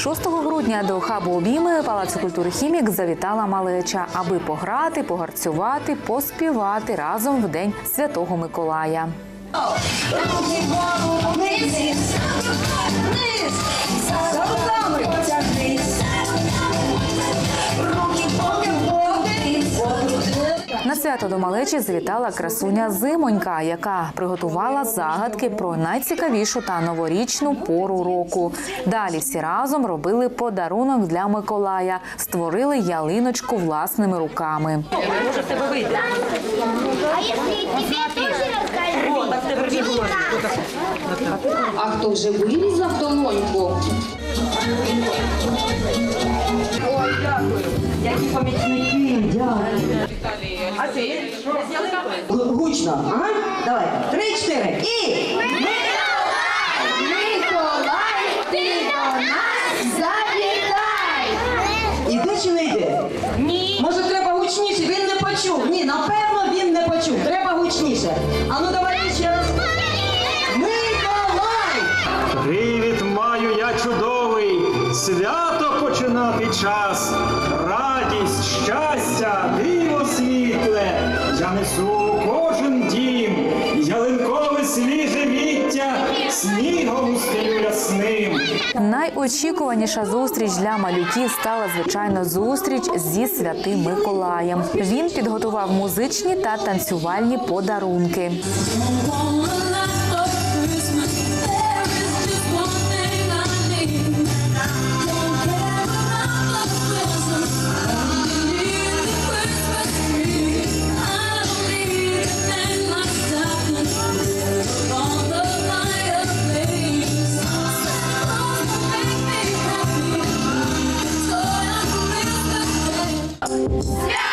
6 грудня до хабу обійми Палацу культури Хімік завітала малеча, аби пограти, погарцювати, поспівати разом в день Святого Миколая. Свято до малечі завітала красуня Зимонька, яка приготувала загадки про найцікавішу та новорічну пору року. Далі всі разом робили подарунок для Миколая, створили ялиночку власними руками. А если тебе тоже расскажешь? А хто вже вирізав долоньку? Які помічники, дякую. Гу- Гучно, ага? Давай. Три-чотири. І! Миколай, ти до нас завітай. Іде чи не йде? Ні. Може треба гучніше, він не почув. Ні, напевно він не почув. Треба гучніше. А ну давайте ще раз. Миколай! Привіт маю я чудовий, свято починати час, радість, щастя, диво світле, я несу кожен дім, ялинкове свіже віття, снігом стелю ясним. Найочікуваніша зустріч для малюків стала звичайно зустріч зі святим Миколаєм. Він підготував музичні та танцювальні подарунки. Свято!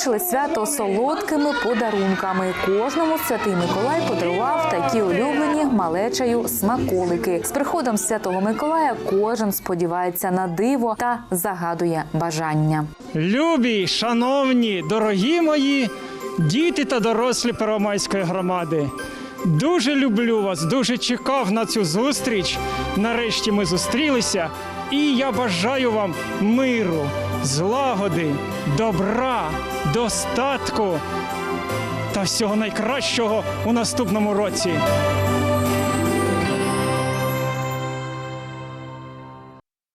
Завершили свято солодкими подарунками. Кожному святий Миколай подарував такі улюблені малечею смаколики. З приходом святого Миколая кожен сподівається на диво та загадує бажання. Любі, шановні, дорогі мої діти та дорослі Первомайської громади. Дуже люблю вас, дуже чекав на цю зустріч. Нарешті ми зустрілися, і я бажаю вам миру, злагоди, добра, достатку та всього найкращого у наступному році.